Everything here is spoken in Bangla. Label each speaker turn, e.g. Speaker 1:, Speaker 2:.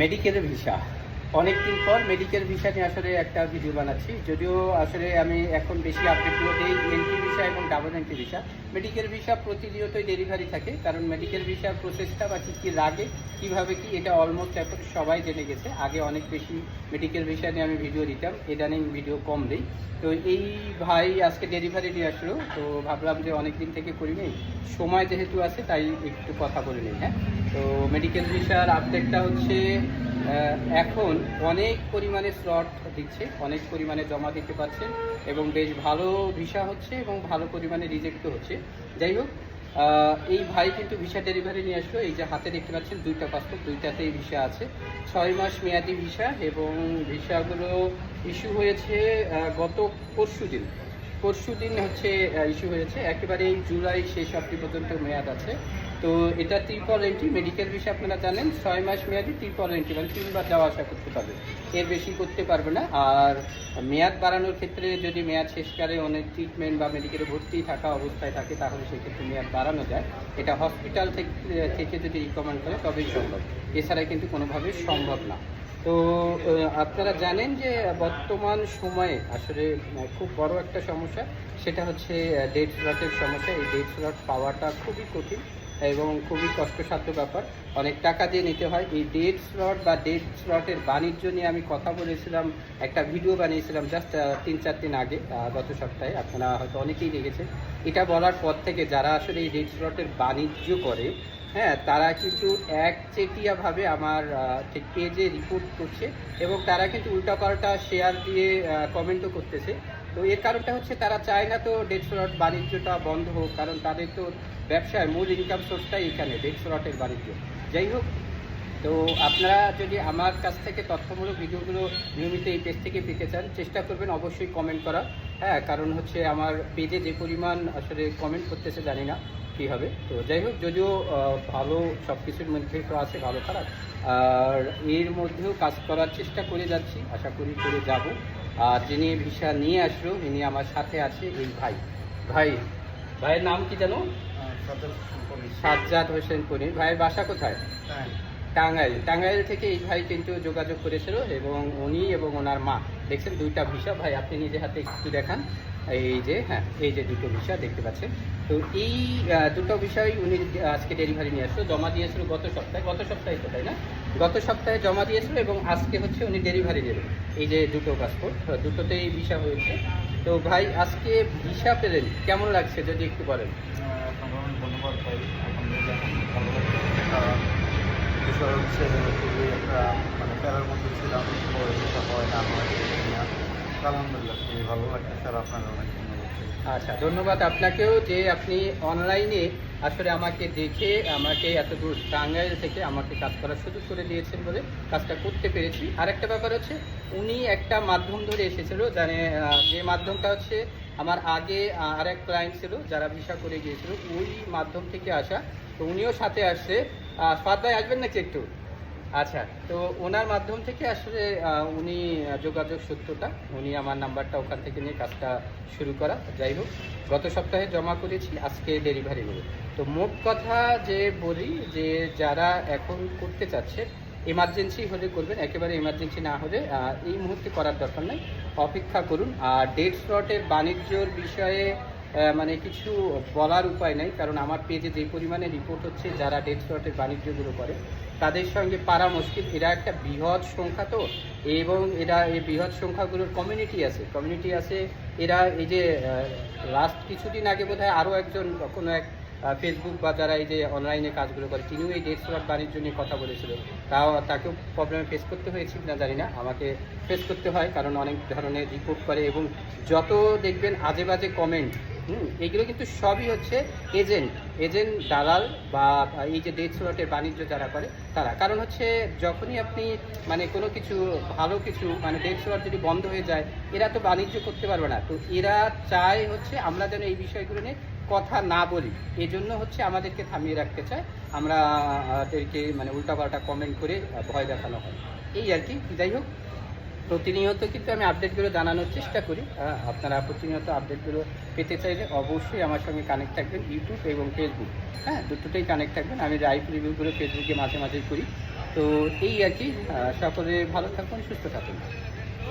Speaker 1: মেডিকেল ভিসা অনেকদিন পর মেডিকেল ভিসা নিয়ে আসলে একটা ভিডিও বানাচ্ছি। যদিও আসলে আমি এখন বেশি আপডেটগুলো দিই এন্ট্রি ভিসা এবং double entry visa medical visa প্রতিনিয়তই ডেলিভারি থাকে, কারণ মেডিকেল ভিসার প্রসেসটা বা কী কী লাগে, কীভাবে কি, এটা অলমোস্ট এখন সবাই জেনে গেছে। আগে অনেক বেশি মেডিকেল ভিসা নিয়ে আমি ভিডিও দিতাম, ইদানিং ভিডিও কম দিই। তো এই ভাই আজকে ডেলিভারি নিয়ে আসলো, তো ভাবলাম যে অনেক দিন থেকে করি নেই সময় যেহেতু আছে, তাই একটু কথা বলে নিই হ্যাঁ? তো মেডিকেল ভিসার আপডেটটা হচ্ছে এখন অনেক পরিমাণে স্লট দিচ্ছে, অনেক পরিমাণে জমা দিতে পারছেন এবং বেশ ভালো ভিসা হচ্ছে এবং ভালো পরিমাণে রিজেক্টও হচ্ছে। যাই হোক এই ভাই কিন্তু ভিসা ডেলিভারি নিয়ে আসলো, এই যে হাতে দেখতে পাচ্ছেন দুইটা পাসপোর্ট দুইটাতেই ভিসা আছে। ছয় মাস মেয়াদি ভিসা এবং ভিসাগুলো ইস্যু হয়েছে গত পরশু দিন। পরশু দিন হচ্ছে ইস্যু হয়েছে। একেবারে এই জুলাই শেষ অব্দি পর্যন্ত মেয়াদ আছে। তো এটা ত্রিপল এন্ট্রি মেডিকেল বিষয়ে আপনারা জানেন, ছয় মাস মেয়াদি ত্রিপল এন্ট্রি মানে তিনবার যাওয়া আসা করতে পারবে। এর বেশি করতে পারবে না। আর মেয়াদ বাড়ানোর ক্ষেত্রে যদি মেয়াদ শেষকালে অনেক ট্রিটমেন্ট বা মেডিকেলে ভর্তি থাকা অবস্থায় থাকে, তাহলে সেক্ষেত্রে মেয়াদ বাড়ানো যায়। এটা হসপিটাল থেকে যদি রিকমেন্ড করে, তবেই সম্ভব। এছাড়া কিন্তু কোনোভাবেই সম্ভব না। তো আপনারা জানেন যে বর্তমান সময়ে আসলে খুব বড় একটা সমস্যা, সেটা হচ্ছে ডেট স্লটের সমস্যা। এই ডেট স্লট পাওয়াটা খুবই কঠিন। এবং খুবই কষ্টসাধ্য ব্যাপার। অনেক টাকা দিয়ে নিতে হয়। এই ডেট স্লট বা ডেট স্লটের বাণিজ্য নিয়ে আমি কথা বলেছিলাম, একটা ভিডিও বানিয়েছিলাম জাস্ট তিন চার দিন আগে গত সপ্তাহে। আপনারা হয়তো অনেকেই দেখেছেন। এটা বলার পর থেকে যারা আসলে এই ডেট স্লটের বাণিজ্য করে হ্যাঁ তারা কিন্তু একচেটিয়াভাবে আমার ঠিক পেজে রিপোর্ট করছে এবং তারা কিন্তু উল্টাপাল্টা শেয়ার দিয়ে কমেন্টও করতেছে। তো এর কারণটা হচ্ছে তারা চায় না তো ডেট স্লট বাণিজ্যটা বন্ধ হোক, কারণ তাদের তো ব্যবসায় মূল ইনকাম সোর্সটাই এখানে ডেট স্লটের বাণিজ্য। যাই হোক, তো আপনারা যদি আমার কাছ থেকে তথ্যমূলক ভিডিওগুলো নিয়মিত এই পেজ থেকে পেতে চান, চেষ্টা করবেন অবশ্যই কমেন্ট করা। হ্যাঁ কারণ হচ্ছে আমার পেজে যে পরিমাণ আসলে কমেন্ট করতেছে জানি না কী হবে। তো যাই হোক, যদিও ভালো সব কিছুর মধ্যে তো আছে ভালো খারাপ, আর এর মধ্যেও কাজ করার চেষ্টা করে যাচ্ছি, আশা করি করে যাব। আর যিনি ভিসা নিয়ে আসলো, ইনি আমার সাথে আছে, এই ভাই। ভাই, ভাইয়ের নাম কি জানো সাজ্জাদ হোসেন পনির ভাইয়ের বাসা কোথায়? টাঙ্গাইল। টাঙ্গাইল থেকে এই ভাই কিন্তু যোগাযোগ করেছিল এবং উনি এবং ওনার মা। দেখছেন দুইটা ভিসা। ভাই আপনি নিজে হাতে একটু দেখান। এই যে হ্যাঁ এই যে দুটো ভিসা দেখতে পাচ্ছেন। তো এই দুটো বিষয় উনি আজকে ডেলিভারি নিয়ে আসলো। জমা দিয়েছিল গত সপ্তাহে। গত সপ্তাহে তো তাই না? গত সপ্তাহে জমা দিয়েছিল এবং আজকে হচ্ছে উনি ডেলিভারি দেবে। এই যে দুটো পাসপোর্ট দুটোতেই ভিসা হয়েছে। তো ভাই আজকে ভিসা পেলেন। কেমন লাগছে যদি একটু বলেন?
Speaker 2: সাধারণ ধন্যবাদ এখন ভালো বিষয় হচ্ছে খুবই একটা মানে প্যারার মধ্যে ছিলাম হয়, না হয়। আলহামদুলিল্লাহ, খুবই ভালো লাগছে স্যার আপনার অনেক
Speaker 1: আচ্ছা ধন্যবাদ আপনাকেও যে আপনি অনলাইনে আসলে আমাকে দেখে, আমাকে এত দূর টাঙ্গাইল থেকে আমাকে কাজ করার সুযোগ করে দিয়েছেন বলে কাজটা করতে পেরেছি। আর একটা ব্যাপার হচ্ছে, উনি একটা মাধ্যম ধরে এসেছিল জানে যে মাধ্যমটা হচ্ছে আমার আগে আরেক ক্লায়েন্ট ছিল যারা ভিসা করে গিয়েছিল, ওই মাধ্যম থেকে আসা। তো উনিও সাথে আসছে ভাই আসবেন নাকি একটু? আচ্ছা তো ওনার মাধ্যম থেকে আসলে উনি যোগাযোগ সূত্রটা, উনি আমার নাম্বারটা ওখান থেকে নিয়ে কাজটা শুরু করা। যাই হোক, গত সপ্তাহে জমা করেছি, আজকে ডেলিভারি নেব তো মোট কথা যে বলি, যে যারা এখন করতে চাচ্ছে এমার্জেন্সি হলে করবেন, একেবারে এমার্জেন্সি না হলে এই মুহূর্তে করার দরকার নেই। অপেক্ষা করুন। আর ডেট স্লটের বাণিজ্যর বিষয়ে মানে কিছু বলার উপায় নেই, কারণ আমার পেজে যে পরিমাণে রিপোর্ট হচ্ছে, যারা ডেট স্লটের বাণিজ্যগুলো করে তাদের সঙ্গে পারা মুশকিল এরা একটা বৃহৎ সংখ্যা তো, এবং এরা এই বৃহৎ সংখ্যাগুলোর কমিউনিটি আছে। কমিউনিটি আছে, এরা এই যে লাস্ট কিছুদিন আগে বোধ হয় আরও একজন, কোনো এক ফেসবুক বা যারা এই যে অনলাইনে কাজগুলো করে, তিনিও এই ডেট স্লট বাণিজ্য নিয়ে কথা বলেছিল তাও তাকেও প্রবলেমে ফেস করতে হয়েছে না জানি না, আমাকে ফেস করতে হয়, কারণ অনেক ধরনের রিপোর্ট করে, এবং যত দেখবেন আজে বাজে কমেন্ট হুম, এগুলো কিন্তু সবই হচ্ছে এজেন্ট এজেন্ট দালাল বা এই যে ডেট স্লটের বাণিজ্য যারা করে, তারা। কারণ হচ্ছে যখনই আপনি মানে কোনো কিছু, ভালো কিছু মানে ডেট স্লট যদি বন্ধ হয়ে যায়, এরা তো বাণিজ্য করতে পারবে না। তো এরা চায় হচ্ছে আমরা যেন এই বিষয়গুলো নিয়ে কথা না বলি। এই জন্য হচ্ছে আমাদেরকে থামিয়ে রাখতে চায়। আমরা তাদেরকে মানে উল্টাপাল্টা কমেন্ট করে ভয় দেখানো হয়। এই আর কি, যাই হোক। প্রতিনিয়ত কিন্তু আমি আপডেটগুলো জানানোর চেষ্টা করি। আপনারা প্রতিনিয়ত আপডেটগুলো পেতে চাইলে অবশ্যই আমার সঙ্গে কানেক্ট থাকবেন ইউটিউব এবং ফেসবুক হ্যাঁ দুটোতেই কানেক্ট থাকবেন। আমি লাইভ রিভিউগুলো ফেসবুকে মাঝে মাঝে করি। তো এই আর কি সকলে ভালো থাকুন, সুস্থ থাকুন।